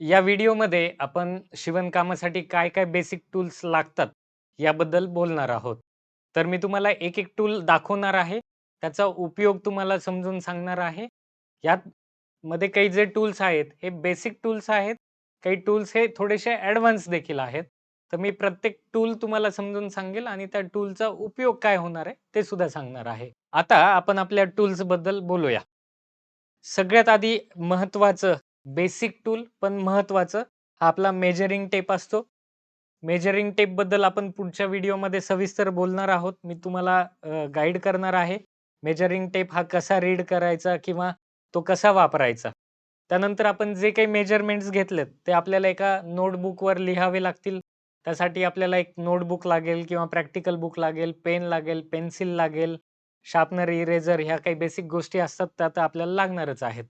या व्हिडिओमध्ये आपण शिवणकामासाठी काय-काय बेसिक टूल्स लागतात, याबद्दल बोलणार आहोत. तर मी तुम्हाला एक-एक टूल दाखवणार आहे. त्याचा उपयोग तुम्हाला समजून सांगणार आहे. यात मध्ये काही जे टूल्स आहेत, हे बेसिक टूल्स आहेत. काही टूल्स हे थोडेसे ॲडव्हान्स देखील आहेत. तर मी प्रत्येक टूल तुम्हाला समजून सांगेल आणि त्या टूलचा उपयोग काय होणार आहे, ते सुद्धा सांगणार आहे. आता आपण आपल्या टूल्सबद्दल बोलूया. सगळ्यात आधी महत्त्वाचं बेसिक टूल पण महत्त्वाचं हा आपला मेजरिंग टेप असतो. मेजरिंग टेपबद्दल आपण पुढच्या व्हिडिओमध्ये सविस्तर बोलणार आहोत. मी तुम्हाला गाईड करणार आहे. मेजरिंग टेप हा कसा रीड करायचा किंवा तो कसा वापरायचा. त्यानंतर आपण जे काही मेजरमेंट्स घेतलेत, ते आपल्याला एका नोटबुकवर लिहावे लागतील. त्यासाठी आपल्याला एक नोटबुक लागेल किंवा प्रॅक्टिकल बुक लागेल, पेन लागेल, पेन्सिल लागेल, शार्पनर, इरेजर ह्या काही बेसिक गोष्टी असतात, त्या तर आपल्याला लागणारच आहेत.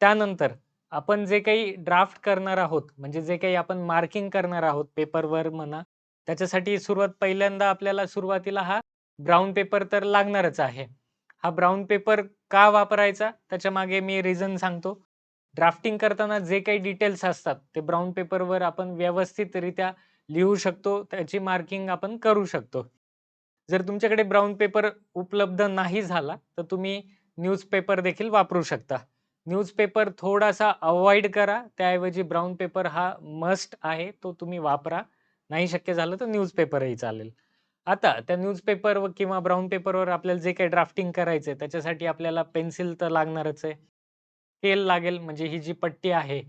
त्यानंतर आपण जे काही ड्राफ्ट करणार आहोत, म्हणजे जे काही आपण मार्किंग करणार आहोत पेपरवर म्हणा, त्याच्यासाठी सुरुवात पहिल्यांदा आपल्याला सुरुवातीला हा ब्राउन पेपर तर लागणारच आहे. हा ब्राउन पेपर का वापरायचा? त्याच्यामागे मी रिझन सांगतो. ड्राफ्टिंग करताना जे काही डिटेल्स असतात, ते ब्राउन पेपरवर आपण व्यवस्थितरित्या लिहू शकतो. त्याची मार्किंग आपण करू शकतो. जर तुमच्याकडे ब्राउन पेपर उपलब्ध नाही झाला, तर तुम्ही न्यूजपेपर देखील वापरू शकता. न्यूजपेपर थोडासा अव्हॉइड करा. त्याऐवजी ब्राउन पेपर हा मस्ट आहे. तो तुम्ही वापरा. नाही शक्य झालं तर न्यूजपेपरही चालेल. आता त्या न्यूजपेपर किंवा ब्राउन पेपरवर आपल्याला जे काही ड्राफ्टिंग करायचंय, त्याच्यासाठी आपल्याला पेन्सिल तर लागणारच आहे. स्केल लागेल, म्हणजे ही जी पट्टी आहे,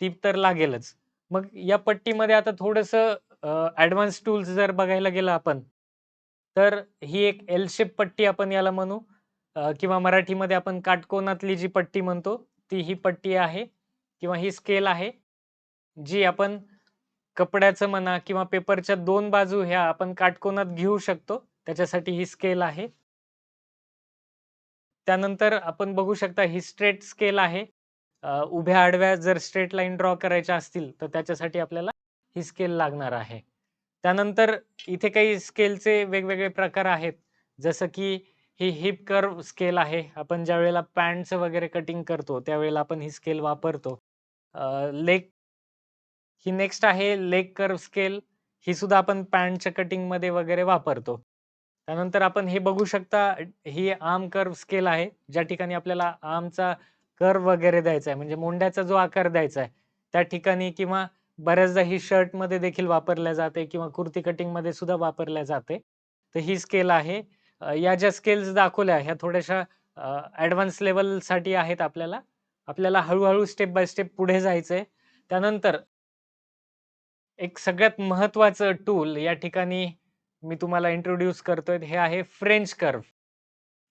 ती तर लागेलच. मग या पट्टीमध्ये आता थोडंसं अ, ॲडव्हान्स टूल्स जर बघायला गेलं आपण, तर ही एक एल शेप पट्टी आपण याला म्हणू अ, किंवा मराठीमध्ये आपण काटकोनातली जी पट्टी म्हणतो, ती ही पट्टी आहे किंवा ही स्केल आहे. जी आपण कपड्याचं म्हणा किंवा पेपरच्या 2 बाजू ह्या आपण काटकोनात घेऊ शकतो. त्याच्यासाठी ही स्केल आहे. त्यानंतर आपण बघू शकता ही स्ट्रेट स्केल आहे. अ, उभ्या-आडव्या जर स्ट्रेट लाईन ड्रॉ करायच्या असतील, तर त्याच्यासाठी आपल्याला ही स्केल लागणार आहे. त्यानंतर इथे काही स्केलचे वेगवेगळे प्रकार आहेत. जसं की ही हिप कर्व स्केल आहे. आपण ज्यावेळेला पॅन्टचं वगैरे कटिंग करतो, त्यावेळेला आपण ही स्केल वापरतो. लेग ही नेक्स्ट आहे लेग कर्व स्केल. ही सुद्धा आपण पॅन्टच्या कटिंगमध्ये वगैरे वापरतो. त्यानंतर आपण हे बघू शकता ही आर्म कर्व स्केल आहे. ज्या ठिकाणी आपल्याला आर्मचा कर्व वगैरे द्यायचा आहे, म्हणजे मोंड्याचा जो आकार द्यायचा आहे, त्या ठिकाणी किंवा बऱ्याचदा ही शर्टमध्ये देखील वापरल्या जाते किंवा कुर्ती कटिंगमध्ये सुद्धा वापरल्या जाते. तर ही स्केल आहे. अ, या ज्या स्केल्स दाखवल्या ह्या थोड्याशा अ, ॲडव्हान्स लेव्हलसाठी आहेत आपल्याला. आपल्याला हळू-हळू स्टेप बाय स्टेप पुढे जायचंय. त्यानंतर एक सगळ्यात महत्त्वाचं टूल या ठिकाणी मी तुम्हाला इंट्रोड्यूस करतोय, हे आहे फ्रेंच कर्व्ह.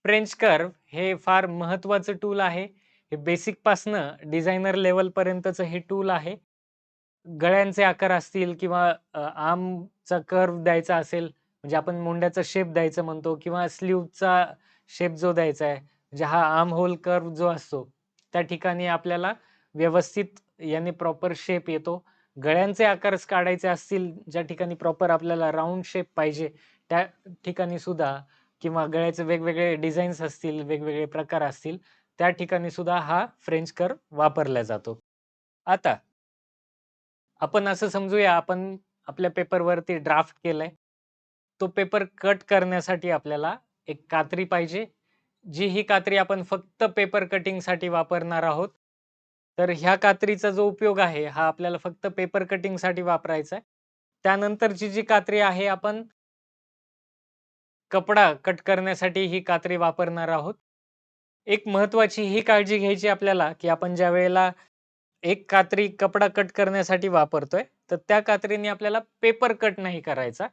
फ्रेंच कर्व्ह हे फार महत्त्वाचं टूल आहे. हे बेसिकपासनं डिझायनर लेव्हलपर्यंतचं हे टूल आहे. गळ्यांचे आकार असतील किंवा अ, आर्मचा कर्व्ह द्यायचा असेल, म्हणजे आपण मुंड्याचा शेप द्यायचं म्हणतो किंवा स्लीवचा शेप जो द्यायचा आहे, म्हणजे हा आर्म होल कर्व जो असतो, त्या ठिकाणी आपल्याला व्यवस्थित याने प्रॉपर शेप येतो. गळ्यांचे आकार काढायचे असतील, ज्या ठिकाणी प्रॉपर आपल्याला राऊंड शेप पाहिजे, त्या ठिकाणी सुद्धा किंवा गळ्याचे वेगवेगळे डिझाईन्स असतील, वेगवेगळे प्रकार असतील, त्या ठिकाणी सुद्धा हा फ्रेंच कर वापरला जातो. आता आपण असं समजूया, आपण आपल्या पेपरवरती ड्राफ्ट केलंय. तो पेपर कट करण्यासाठी आपल्याला एक कात्री पाहिजे. जी ही कात्री आपण फक्त पेपर कटिंगसाठी वापरणार आहोत. तर ह्या कात्रीचा जो उपयोग आहे, हा आपल्याला फक्त पेपर कटिंगसाठी वापरायचा आहे. त्यानंतरची जी कात्री आहे, आपण कपडा कट करण्यासाठी ही कात्री वापरणार आहोत. एक महत्वाची ही काळजी घ्यायची आपल्याला, की आपण ज्यावेळेला एक कात्री कपडा कट करण्यासाठी वापरतोय, तर त्या कात्रीने आपल्याला पेपर कट नाही करायचा.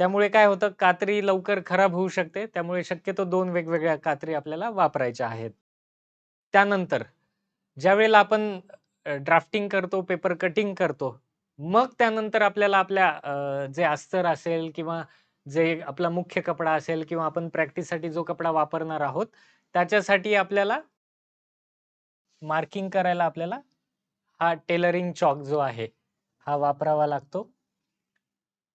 त्यामुळे काय होतं, कात्री लवकर खराब होऊ शकते. त्यामुळे शक्यतो 2 वेगवेगळ्या कात्री आपल्याला वापरायच्या आहेत. त्यानंतर ज्यावेळेला आपण अ, ड्राफ्टिंग करतो, पेपर कटिंग करतो, मग त्यानंतर आपल्याला आपल्या अ, जे अस्तर असेल किंवा जे आपला मुख्य कपडा असेल किंवा आपण प्रॅक्टिससाठी जो कपडा वापरणार आहोत, त्याच्यासाठी आपल्याला मार्किंग करायला आपल्याला हा टेलरिंग चॉक जो आहे, हा वापरावा लागतो.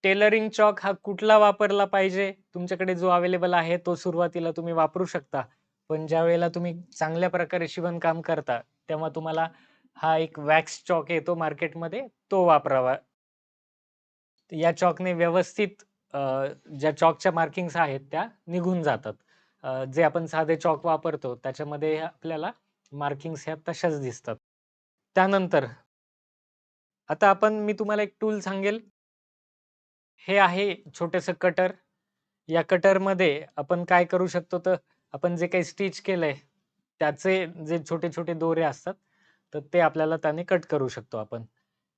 टेलरिंग चॉक हा कुठला वापरला पाहिजे? तुमच्याकडे जो अवेलेबल आहे, तो सुरुवातीला तुम्ही वापरू शकता. पण ज्या वेळेला तुम्ही चांगल्या प्रकारे शिवणकाम करता, तेव्हा तुम्हाला हा एक वॅक्स चॉक येतो मार्केटमध्ये तो वापरावा. या चॉकने व्यवस्थित ज्या चॉकच्या मार्किंग्स आहेत त्या निघून जातात. जे आपण साधे चॉक वापरतो त्याच्यामध्ये आपल्याला मार्किंग्स ह्या तशाच दिसतात. त्यानंतर आता आपण मी तुम्हाला एक टूल सांगेल. हे आहे छोटंसं कटर. या कटरमध्ये आपण काय करू शकतो तर आपण जे काही स्टिच केलंय त्याचे जे छोटे-छोटे दोरे असतात, तर ते आपल्याला त्याने कट करू शकतो आपण.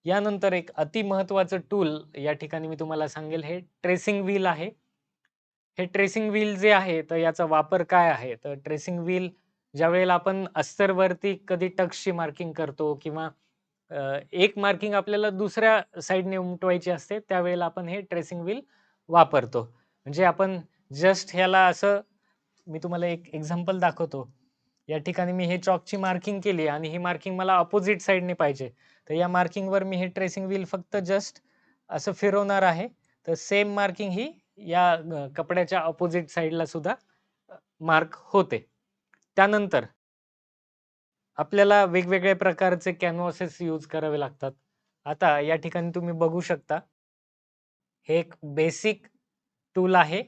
यानंतर एक अति महत्त्वाचं टूल या ठिकाणी मी तुम्हाला सांगेल हे ट्रेसिंग व्हील आहे. हे ट्रेसिंग व्हील जे आहे तर याचा वापर काय आहे? तर ट्रेसिंग व्हील ज्यावेळेला आपण अस्तरवरती कधी टक्सची मार्किंग करतो किंवा अ, एक मार्किंग आपल्याला दुसऱ्या साईडने उमटवायची असते, त्यावेळेला आपण हे ट्रेसिंग व्हील वापरतो. म्हणजे आपण जस्ट ह्याला असं मी तुम्हाला एक एक्झाम्पल दाखवतो. या ठिकाणी मी हे चॉकची मार्किंग केली आणि ही मार्किंग मला अपोझिट साईडने पाहिजे. तर या मार्किंगवर मी हे ट्रेसिंग व्हील फक्त जस्ट असं फिरवणार आहे. तर सेम मार्किंग ही या अ, कपड्याच्या अपोझिट साईडला सुद्धा अ, मार्क होते. त्यानंतर आपल्याला वेगवेगळ्या प्रकारचे कॅनव्हासेस यूज करावे लागतात. आता या ठिकाणी तुम्ही बघू शकता. हे एक बेसिक टूल आहे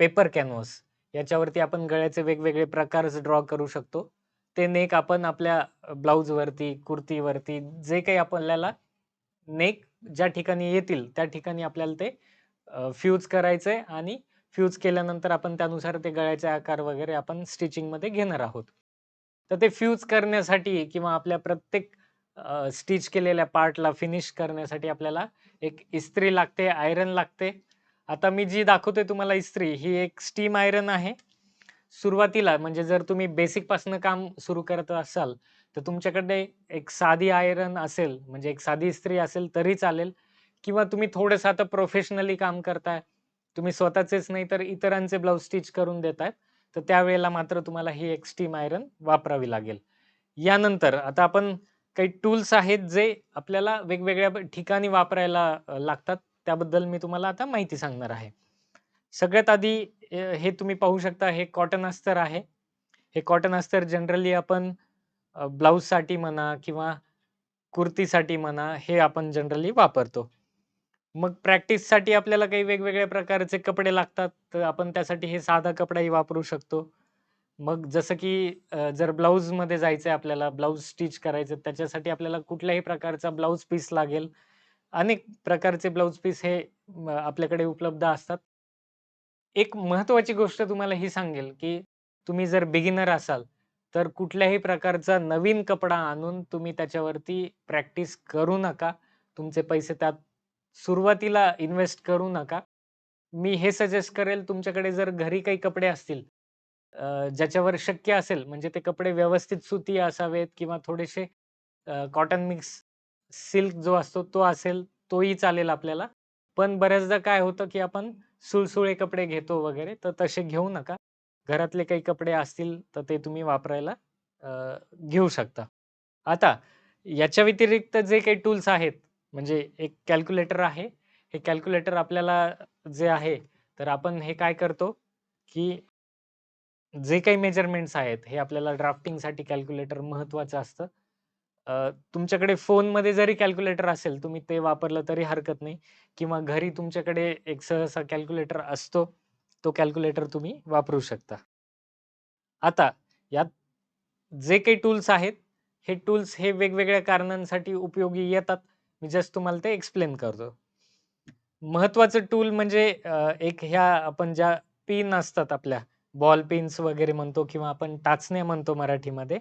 पेपर कॅनव्हास. याच्यावरती आपण गळ्याचे वेगवेगळे प्रकार ड्रॉ करू शकतो. ते नेक आपण आपल्या ब्लाऊजवरती ब्लाउजवरती, कुर्तीवरती जे काही आपल्याला नेक ज्या ठिकाणी येतील त्या ठिकाणी आपल्याला ते अ, फ्यूज करायचंय आणि फ्यूज केल्यानंतर आपण त्यानुसार ते गळ्याचे आकार वगैरे आपण स्टिचिंगमध्ये घेणार आहोत. तर ते फ्यूज करण्यासाठी किंवा आपल्या प्रत्येक स्टिच केलेल्या पार्टला फिनिश करण्यासाठी आपल्याला एक इस्त्री लागते, आयरन लागते. आता मी जी दाखवते तुम्हाला इस्त्री ही एक स्टीम आयरन आहे. सुरुवातीला म्हणजे जर तुम्ही बेसिकपासनं काम सुरू करत असाल, तर तुमच्याकडे एक साधी आयरन असेल, म्हणजे एक साधी इस्त्री असेल तरी चालेल किंवा तुम्ही थोडंसं आता प्रोफेशनली काम करताय. तुम्ही स्वतःचेच नाही तर इतरांचे ब्लाऊज स्टिच करून देताय. तर त्यावेळेला मात्र तुम्हाला ही एक आयरन वापरावी लागेल. यानंतर आता आपण काही टूल्स आहेत जे आपल्याला वेगवेगळ्या ठिकाणी वापरायला लागतात. त्याबद्दल मी तुम्हाला आता माहिती सांगणार आहे. सगळ्यात आधी हे तुम्ही पाहू शकता हे कॉटन अस्तर आहे. हे कॉटन अस्तर जनरली आपण ब्लाऊजसाठी म्हणा किंवा कुर्तीसाठी म्हणा, हे आपण जनरली वापरतो. मग प्रॅक्टिससाठी आपल्याला काही वेगवेगळ्या प्रकारचे कपडे लागतात, तर आपण त्यासाठी हे साधा कपडाही वापरू शकतो. मग जसं की अ, जर ब्लाउजमध्ये आहे आपल्याला, ब्लाउज स्टिच करायचं त्याच्यासाठी आपल्याला कुठल्याही प्रकारचा ब्लाउज पीस लागेल. अनेक प्रकारचे ब्लाउज पीस हे आपल्याकडे उपलब्ध असतात. एक महत्त्वाची गोष्ट तुम्हाला ही सांगेल, की तुम्ही जर बिगिनर असाल, तर कुठल्याही प्रकारचा नवीन कपडा आणून तुम्ही त्याच्यावरती प्रॅक्टिस करू नका. तुमचे पैसे त्यात सुरुवातीला इन्व्हेस्ट करू नका. मी हे सजेस्ट करेल तुमच्याकडे जर घरी काही कपडे असतील अ, ज्याच्यावर शक्य असेल म्हणजे ते कपडे व्यवस्थित सुती असावेत किंवा थोडेसे अ, कॉटन मिक्स सिल्क जो असतो तो असेल तोही चालेल आपल्याला. पण बऱ्याचदा काय होतं, की आपण सुळसुळे कपडे घेतो वगैरे, तर तसे घेऊ नका. घरातले काही कपडे असतील तर ते तुम्ही वापरायला अ, घेऊ शकता. आता याच्या व्यतिरिक्त जे काही टूल्स आहेत, म्हणजे एक कॅल्क्युलेटर आहे. हे कॅल्क्युलेटर आपल्याला जे आहे, तर आपण हे काय करतो, की जे काही मेजरमेंट्स आहेत, हे आपल्याला ड्राफ्टिंगसाठी कॅल्क्युलेटर महत्वाचं असतं. तुमच्याकडे फोनमध्ये जरी कॅल्क्युलेटर असेल, तुम्ही ते वापरलं तरी हरकत नाही किंवा घरी तुमच्याकडे एक सहसा कॅल्क्युलेटर असतो. तो कॅल्क्युलेटर तुम्ही वापरू शकता. आता यात जे काही टूल्स आहेत, हे टूल्स हे वेगवेगळ्या कारणांसाठी उपयोगी येतात. मी जस्ट तुम्हाला ते एक्सप्लेन करतो. महत्त्वाचं टूल म्हणजे एक ह्या आपण ज्या पिन असतात आपल्या, बॉल पिन्स वगैरे म्हणतो किंवा आपण टाचण्या म्हणतो मराठीमध्ये.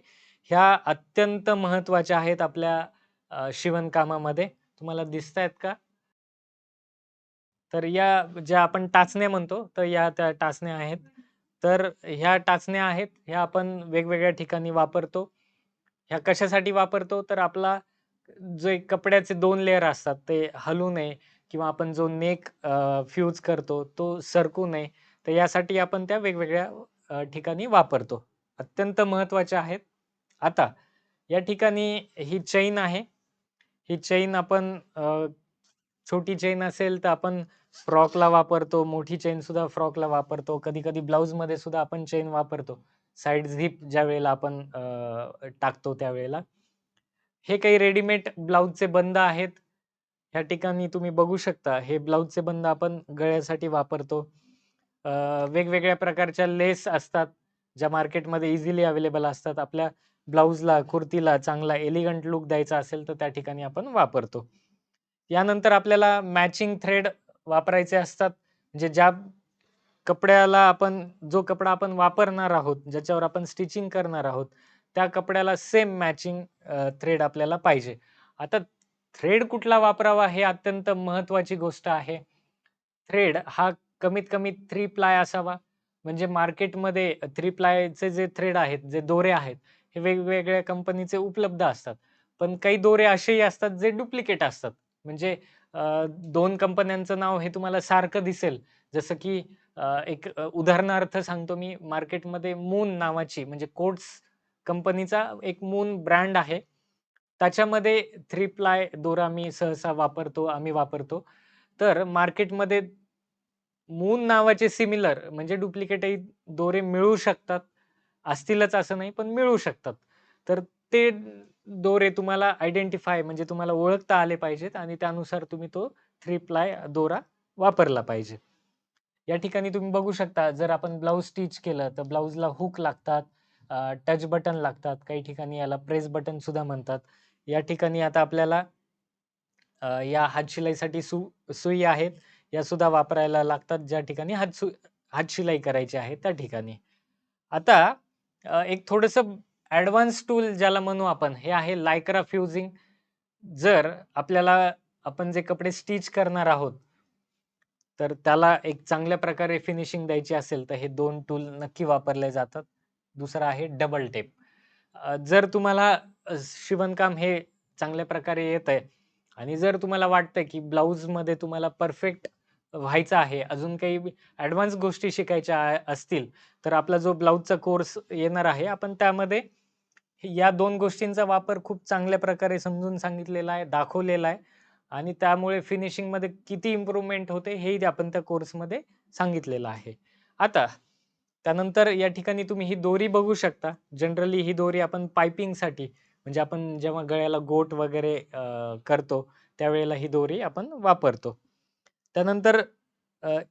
ह्या अत्यंत महत्त्वाच्या आहेत आपल्या शिवणकामामध्ये. तुम्हाला दिसतायत का? तर या ज्या आपण टाचण्या म्हणतो, तर या त्या टाचण्या आहेत. तर ह्या टाचण्या आहेत, ह्या आपण वेगवेगळ्या ठिकाणी वापरतो. ह्या कशासाठी वापरतो? तर आपला जे कपड्याचे दोन लेयर असतात, ते हलू नये किंवा आपण जो नेक फ्यूज करतो, तो सरकू नये. तर यासाठी आपण त्या वेगवेगळ्या ठिकाणी वापरतो. अत्यंत महत्त्वाच्या आहेत. आता या ठिकाणी ही चैन आहे. ही चैन आपण छोटी चैन असेल तर आपण फ्रॉकला वापरतो. मोठी चैन सुद्धा फ्रॉकला वापरतो. कधी-कधी ब्लाऊजमध्ये सुद्धा आपण चैन वापरतो. साईड झिप ज्यावेळेला आपण टाकतो त्यावेळेला. हे काही रेडीमेड ब्लाउजचे बंद आहेत. ह्या ठिकाणी तुम्ही बघू शकता हे ब्लाउजचे बंद आपण गळ्यासाठी वापरतो. वेगवेगळ्या प्रकारच्या लेस असतात, ज्या मार्केटमध्ये इझिली अवेलेबल असतात. आपल्या ब्लाऊजला कुर्तीला चांगला एलिगंट लुक द्यायचा असेल, तर त्या ठिकाणी आपण वापरतो. यानंतर आपल्याला मॅचिंग थ्रेड वापरायचे असतात. म्हणजे ज्या कपड्याला आपण जो कपडा आपण वापरणार आहोत, ज्याच्यावर आपण स्टिचिंग करणार आहोत, त्या कपड्याला सेम मॅचिंग थ्रेड आपल्याला पाहिजे. आता थ्रेड कुठला वापरावा हे अत्यंत महत्त्वाची गोष्ट आहे. थ्रेड हा कमीत कमी थ्री प्लाय असावा. म्हणजे मार्केटमध्ये थ्री प्लायचे जे थ्रेड आहेत, जे दोरे आहेत, हे वेगवेगळ्या कंपनीचे उपलब्ध असतात. पण काही दोरे असेही असतात जे डुप्लिकेट असतात. म्हणजे दोन कंपन्यांचं नाव हे तुम्हाला सारखं दिसेल. जसं की एक उदाहरणार्थ सांगतो मी मार्केटमध्ये मून नावाची म्हणजे कोट्स कंपनीचा एक मून ब्रँड आहे. त्याच्यामध्ये थ्री प्लाय दोरा आम्ही सहसा वापरतो, आम्ही वापरतो. तर मार्केटमध्ये मून नावाचे सिमिलर म्हणजे डुप्लिकेटही दोरे मिळू शकतात. असतीलच असं नाही, पण मिळू शकतात. तर ते दोरे तुम्हाला आयडेंटिफाय म्हणजे तुम्हाला ओळखता आले पाहिजेत आणि त्यानुसार तुम्ही तो थ्री प्लाय दोरा वापरला पाहिजे. या ठिकाणी तुम्ही बघू शकता जर आपण ब्लाऊज स्टिच केलं, तर ब्लाऊजला हुक लागतात, टच बटन लागतात. काही ठिकाणी याला प्रेस बटन सुद्धा म्हणतात. या ठिकाणी आता आपल्याला या हातशिलाईसाठी सु सुई आहेत. या सुद्धा वापरायला लागतात, ज्या ठिकाणी हातसु हातशिलाई करायची आहे त्या ठिकाणी. आता एक थोडंसं ॲडव्हान्स टूल ज्याला म्हणू आपण, हे आहे लायक्रा फ्युजिंग. जर आपल्याला आपण जे कपडे स्टिच करणार आहोत, तर त्याला एक चांगल्या प्रकारे फिनिशिंग द्यायची असेल, तर हे दोन टूल नक्की वापरले जातात. दुसरं आहे डबल टेप. जर तुम्हाला शिवणकाम हे चांगल्या प्रकारे येतंय आणि जर तुम्हाला वाटतं की ब्लाऊजमध्ये तुम्हाला परफेक्ट व्हायचं आहे, अजून काही ॲडव्हान्स गोष्टी शिकायच्या असतील, तर आपला जो ब्लाऊजचा कोर्स येणार आहे, आपण त्यामध्ये या दोन गोष्टींचा वापर खूप चांगल्या प्रकारे समजून सांगितलेला आहे, दाखवलेला आहे आणि त्यामुळे फिनिशिंगमध्ये किती इम्प्रूव्हमेंट होते, हेही आपण त्या कोर्समध्ये सांगितलेलं आहे. आता त्यानंतर या ठिकाणी तुम्ही ही दोरी बघू शकता. जनरली ही दोरी आपण पायपिंगसाठी म्हणजे आपण जेव्हा गळ्याला गोट वगैरे करतो, त्यावेळेला ही दोरी आपण वापरतो. त्यानंतर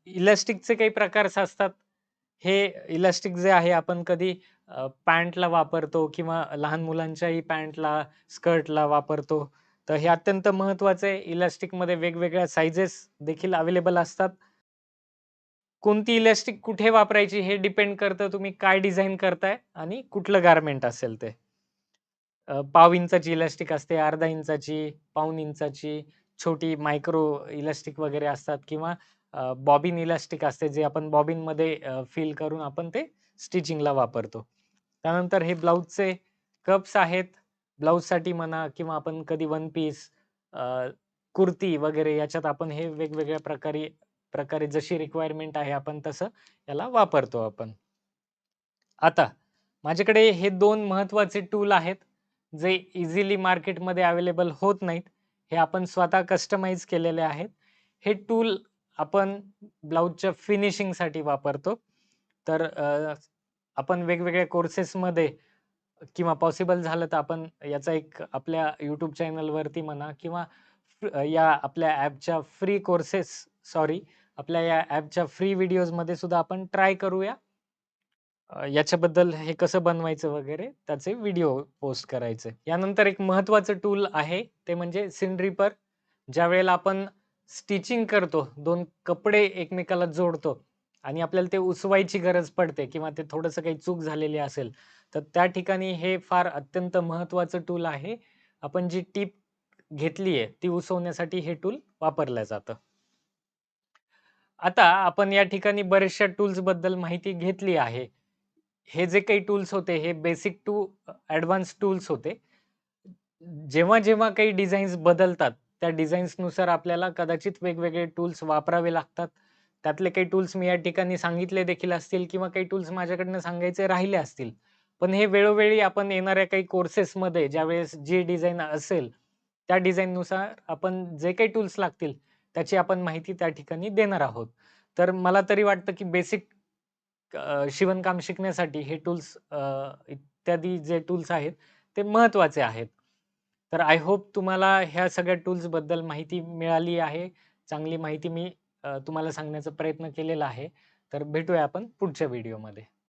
इलास्टिकचे काही प्रकार असतात. हे इलास्टिक जे आहे आपण कधी पॅन्टला वापरतो किंवा लहान मुलांच्याही पॅन्टला, स्कर्टला वापरतो. तर हे अत्यंत महत्त्वाचे इलास्टिकमध्ये वेगवेगळ्या साईजेस देखील अवेलेबल असतात. कोणती इलास्टिक कुठे वापरायची हे डिपेंड करतं तुम्ही काय डिझाईन करताय आणि कुठलं गारमेंट असेल ते. पाव इंचाची इलास्टिक असते, अर्धा इंचाची, पाऊण इंचाची, छोटी मायक्रो इलास्टिक वगैरे असतात किंवा बॉबिन इलास्टिक असते, जे आपण बॉबिनमध्ये फिल करून आपण ते स्टिचिंगला वापरतो. त्यानंतर हे ब्लाऊजचे कप्स आहेत. ब्लाऊजसाठी म्हणा किंवा आपण कधी वन पीस, कुर्ती वगैरे याच्यात आपण हे वेगवेगळ्या प्रकारे प्रकारे जशी रिक्वायरमेंट आहे, आपण तसं याला वापरतो आपण. आता माझ्याकडे हे दोन महत्त्वाचे टूल आहेत, जे इझिली मार्केटमध्ये अवेलेबल होत नाहीत. हे आपण स्वतः कस्टमाइज केलेले आहेत. हे टूल आपण ब्लाऊजच्या फिनिशिंगसाठी वापरतो. तर आपण वेगवेगळ्या कोर्सेसमध्ये किंवा पॉसिबल झालं तर आपण याचा एक आपल्या यूट्यूब चॅनलवरती म्हणा किंवा या आपल्या ॲपच्या फ्री कोर्सेस सॉरी आपल्या या ॲपच्या फ्री व्हिडिओजमध्ये सुद्धा आपण ट्राय करूया. याच्याबद्दल हे कसं बनवायचं वगैरे त्याचे व्हिडिओ पोस्ट करायचे. यानंतर एक महत्त्वाचं टूल आहे, ते म्हणजे सिनरीपर ज्या ज्यावेळेला आपण स्टिचिंग करतो, दोन कपडे एकमेकाला जोडतो आणि आपल्याला ते उसवायची गरज पडते किंवा ते थोडंसं काही चूक झालेली असेल, तर त्या ठिकाणी हे फार अत्यंत महत्त्वाचं टूल आहे. आपण जी टीप घेतली आहे, ती उसवण्यासाठी हे टूल वापरलं जातं. आता आपण या ठिकाणी बऱ्याचशा टूल्सबद्दल माहिती घेतली आहे. हे जे काही टूल्स होते, हे बेसिक टू ॲडव्हान्स टूल्स होते. जेव्हा-जेव्हा काही डिझाईन्स बदलतात, त्या डिझाईन्सनुसार आपल्याला कदाचित वेगवेगळे टूल्स वापरावे लागतात. त्यातले काही टूल्स मी या ठिकाणी सांगितले देखील असतील किंवा काही टूल्स माझ्याकडनं सांगायचे राहिले असतील. पण हे वेळोवेळी आपण येणाऱ्या काही कोर्सेसमध्ये ज्यावेळेस जी डिझाईन असेल, त्या डिझाईननुसार आपण जे काही टूल्स लागतील, त्याची आपण माहिती त्या ठिकाणी देणार आहोत. तर मला तरी वाटतं की बेसिक शिवणकाम शिकण्यासाठी हे टूल्स इत्यादी जे टूल्स आहेत, ते महत्त्वाचे आहेत. तर आय होप तुम्हाला ह्या सगळ्या टूल्सबद्दल माहिती मिळाली आहे. चांगली माहिती मी तुम्हाला सांगण्याचा प्रयत्न केलेला आहे. तर भेटूया आपण पुढच्या व्हिडिओमध्ये.